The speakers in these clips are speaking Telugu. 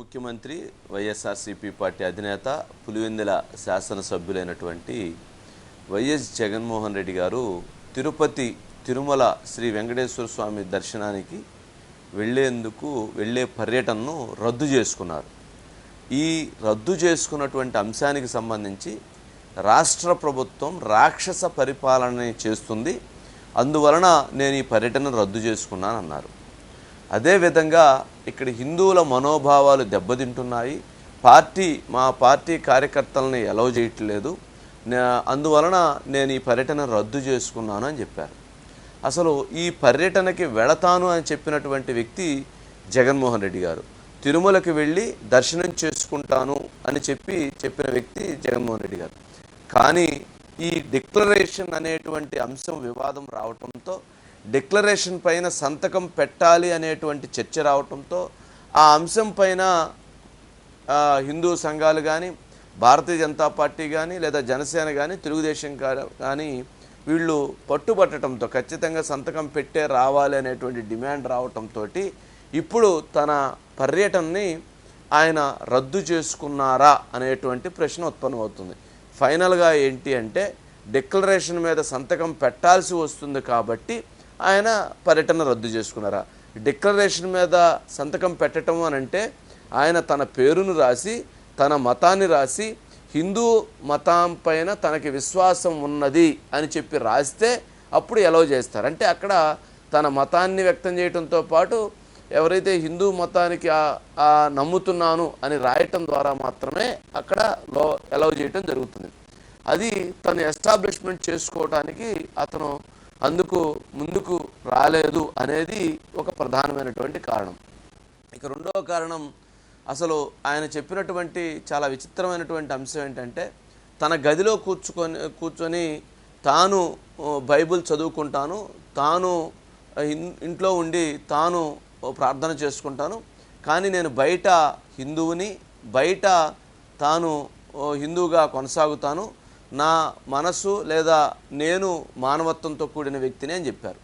ముఖ్యమంత్రి వైఎస్ఆర్సీపీ పార్టీ అధినేత పులివెందుల శాసనసభ్యులైనటువంటి వైఎస్ జగన్మోహన్ రెడ్డి గారు తిరుపతి తిరుమల శ్రీ వెంకటేశ్వర స్వామి దర్శనానికి వెళ్ళేందుకు వెళ్ళే పర్యటనను రద్దు చేసుకున్నారు. ఈ రద్దు చేసుకున్నటువంటి అంశానికి సంబంధించి రాష్ట్ర ప్రభుత్వం రాక్షస పరిపాలన చేస్తుంది. అందువలన నేను ఈ పర్యటన రద్దు చేసుకున్నానన్నారు. అదేవిధంగా ఇక్కడ హిందువుల మనోభావాలు దెబ్బతింటున్నాయి. పార్టీ మా పార్టీ కార్యకర్తలని ఎలవ్ చేయట్లేదు. అందువలన నేను ఈ పర్యటన రద్దు చేసుకున్నాను అని చెప్పారు. అసలు ఈ పర్యటనకి వెళతాను అని చెప్పినటువంటి వ్యక్తి జగన్మోహన్ రెడ్డి గారు. తిరుమలకి వెళ్ళి దర్శనం చేసుకుంటాను అని చెప్పి చెప్పిన వ్యక్తి జగన్మోహన్ రెడ్డి గారు. కానీ ఈ డిక్లరేషన్ అనేటువంటి అంశం వివాదం రావటంతో డిక్లరేషన్ పైన సంతకం పెట్టాలి అనేటువంటి చర్చ రావటంతో ఆ అంశం పైన హిందూ సంఘాలు కానీ భారతీయ జనతా పార్టీ కానీ లేదా జనసేన కానీ తెలుగుదేశం కానీ వీళ్ళు పట్టుబట్టడంతో ఖచ్చితంగా సంతకం పెట్టే రావాలి అనేటువంటి డిమాండ్ రావటంతో ఇప్పుడు తన పర్యటనని ఆయన రద్దు చేసుకున్నారా అనేటువంటి ప్రశ్న ఉత్పన్నమవుతుంది. ఫైనల్గా ఏంటి అంటే డిక్లరేషన్ మీద సంతకం పెట్టాల్సి వస్తుంది కాబట్టి ఆయన పర్యటన రద్దు చేసుకున్నారా? డిక్లరేషన్ మీద సంతకం పెట్టడం అని అంటే ఆయన తన పేరును రాసి తన మతాన్ని రాసి హిందూ మతం పైన తనకి విశ్వాసం ఉన్నది అని చెప్పి రాస్తే అప్పుడు ఎలవ్ చేస్తారు? అంటే అక్కడ తన మతాన్ని వ్యక్తం చేయడంతో పాటు ఎవరైతే హిందూ మతానికి నమ్ముతున్నాను అని రాయటం ద్వారా మాత్రమే అక్కడ లో ఎలవ్ చేయటం జరుగుతుంది. అది తను ఎస్టాబ్లిష్మెంట్ చేసుకోవడానికి అతను అందుకు ముందుకు రాలేదు అనేది ఒక ప్రధానమైనటువంటి కారణం. ఇక రెండవ కారణం అసలు ఆయన చెప్పినటువంటి చాలా విచిత్రమైనటువంటి అంశం ఏంటంటే తన గదిలో కూర్చుకొని కూర్చొని తాను బైబుల్ బైబిల్ చదువుకుంటాను తాను ఇంట్లో ఉండి తాను ప్రార్థన చేసుకుంటాను కానీ నేను బయట హిందువుని బయట తాను హిందువుగా కొనసాగుతాను నా మనసు లేదా నేను మానవత్వంతో కూడిన వ్యక్తిని అని చెప్పారు.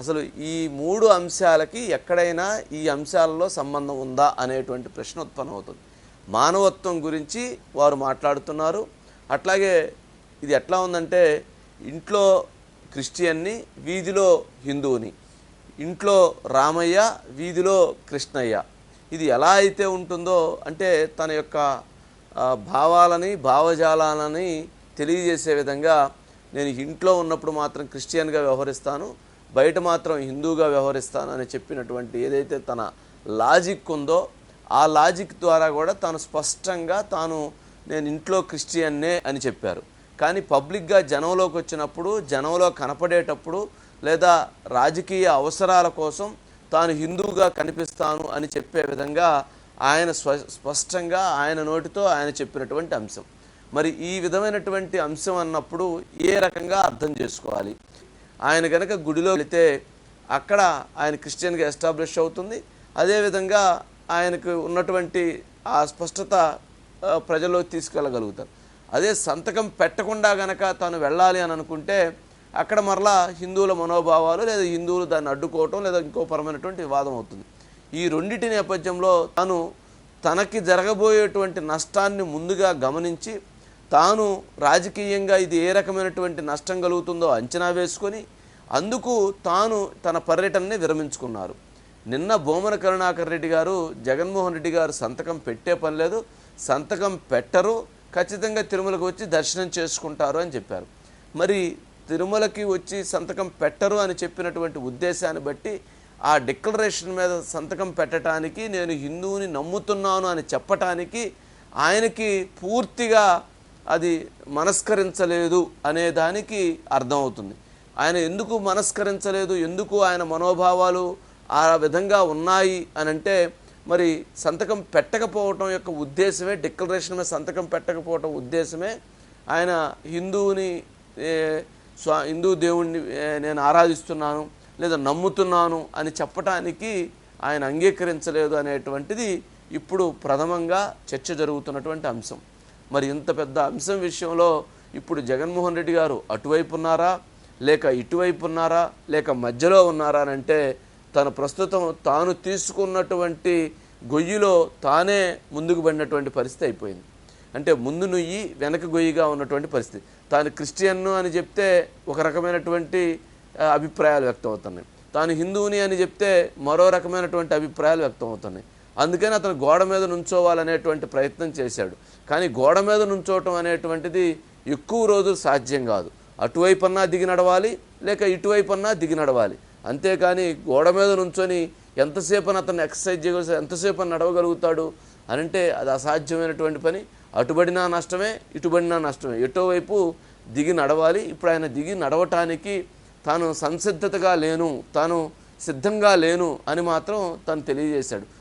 అసలు ఈ మూడు అంశాలకి ఎక్కడైనా ఈ అంశాలలో సంబంధం ఉందా అనేటువంటి ప్రశ్న ఉత్పన్నమవుతుంది మానవత్వం గురించి వారు మాట్లాడుతున్నారు. అట్లాగే ఇది ఎట్లా ఉందంటే ఇంట్లో క్రిస్టియన్ని వీధిలో హిందువుని. ఇంట్లో రామయ్య వీధిలో కృష్ణయ్య. ఇది ఎలా అయితే ఉంటుందో అంటే తన యొక్క భావాలని భావజాలాలని తెలియజేసే విధంగా నేను ఇంట్లో ఉన్నప్పుడు మాత్రం క్రిస్టియన్గా వ్యవహరిస్తాను బయట మాత్రం హిందూగా వ్యవహరిస్తాను అని చెప్పినటువంటి ఏదైతే తన లాజిక్ ఉందో ఆ లాజిక్ ద్వారా కూడా తాను స్పష్టంగా తాను నేను ఇంట్లో క్రిస్టియన్నే అని చెప్పారు. కానీ పబ్లిక్గా జనంలోకి వచ్చినప్పుడు జనంలో కనపడేటప్పుడు లేదా రాజకీయ అవసరాల కోసం తాను హిందువుగా కనిపిస్తాను అని చెప్పే విధంగా ఆయన స్వ స్పష్టంగా ఆయన నోటితో ఆయన చెప్పినటువంటి అంశం. మరి ఈ విధమైనటువంటి అంశం అన్నప్పుడు ఏ రకంగా అర్థం చేసుకోవాలి? ఆయన కనుక గుడిలో వెళితే అక్కడ ఆయన క్రిస్టియన్గా ఎస్టాబ్లిష్ అవుతుంది. అదేవిధంగా ఆయనకు ఉన్నటువంటి ఆ స్పష్టత ప్రజల్లో ప్రజల్లోకి తీసుకెళ్ళగలుగుతారు. అదే సంతకం పెట్టకుండా గనక తాను వెళ్ళాలి అని అనుకుంటే అక్కడ మరలా హిందువుల మనోభావాలు లేదా హిందువులు దాన్ని అడ్డుకోవటం లేదా ఇంకో పరమైనటువంటి వాదం అవుతుంది. ఈ రెండింటి నేపథ్యంలో తాను తనకి జరగబోయేటువంటి నష్టాన్ని ముందుగా గమనించి తాను రాజకీయంగా ఇది ఏ రకమైనటువంటి నష్టం కలుగుతుందో అంచనా వేసుకొని అందుకు తాను తన పర్యటనని విరమించుకున్నారు. నిన్న బొమ్మన కరుణాకర్ రెడ్డి గారు జగన్మోహన్ రెడ్డి గారు సంతకం పెట్టే పని లేదు. సంతకం పెట్టరు. ఖచ్చితంగా తిరుమలకు వచ్చి దర్శనం చేసుకుంటారు అని చెప్పారు. మరి తిరుమలకి వచ్చి సంతకం పెట్టరు అని చెప్పినటువంటి ఉద్దేశాన్ని బట్టి ఆ డిక్లరేషన్ మీద సంతకం పెట్టడానికి నేను హిందువుని నమ్ముతున్నాను అని చెప్పటానికి ఆయనకి పూర్తిగా అది మనస్కరించలేదు అనే దానికి అర్థమవుతుంది. ఆయన ఎందుకు మనస్కరించలేదు? ఎందుకు ఆయన మనోభావాలు ఆ విధంగా ఉన్నాయి అని అంటే మరి సంతకం పెట్టకపోవటం యొక్క ఉద్దేశమే డిక్లరేషన్ మీద సంతకం పెట్టకపోవటం ఉద్దేశమే ఆయన హిందువుని స్వా హిందూ దేవుణ్ణి నేను ఆరాధిస్తున్నాను లేదా నమ్ముతున్నాను అని చెప్పటానికి ఆయన అంగీకరించలేదు అనేటువంటిది ఇప్పుడు ప్రథమంగా చర్చ జరుగుతున్నటువంటి అంశం. మరి ఇంత పెద్ద అంశం విషయంలో ఇప్పుడు జగన్మోహన్ రెడ్డి గారు అటువైపు ఉన్నారా లేక ఇటువైపు ఉన్నారా లేక మధ్యలో ఉన్నారా అని అంటే తను ప్రస్తుతం తాను తీసుకున్నటువంటి గొయ్యిలో తానే ముందుకు పడినటువంటి పరిస్థితి అయిపోయింది. అంటే ముందు నుయ్యి వెనక గొయ్యిగా ఉన్నటువంటి పరిస్థితి. తాను క్రిస్టియన్ను అని చెప్తే ఒక రకమైనటువంటి అభిప్రాయాలు వ్యక్తం అవుతున్నాయి తాను హిందువుని అని చెప్తే మరో రకమైనటువంటి అభిప్రాయాలు వ్యక్తం అవుతున్నాయి అందుకని అతను గోడ మీద నుంచోవాలనేటువంటి ప్రయత్నం చేశాడు. కానీ గోడ మీద నుంచోవటం అనేటువంటిది ఎక్కువ రోజులు సాధ్యం కాదు. అటువైపు అన్నా దిగి నడవాలి లేక ఇటువైపు అన్నా దిగి నడవాలి. అంతేకాని గోడ మీద నుంచొని ఎంతసేపు అతను ఎక్సర్సైజ్ చేయగలుగుతాడు ఎంతసేపు నడవగలుగుతాడు అని అంటే అది అసాధ్యమైనటువంటి పని. అటుబడినా నష్టమే ఇటుబడినా నష్టమే. ఎటో వైపు దిగి నడవాలి ఇప్పుడు ఆయన దిగి నడవటానికి తాను సంసిద్ధతగా లేను తాను సిద్ధంగా లేను అని మాత్రం తను తెలియజేశాడు.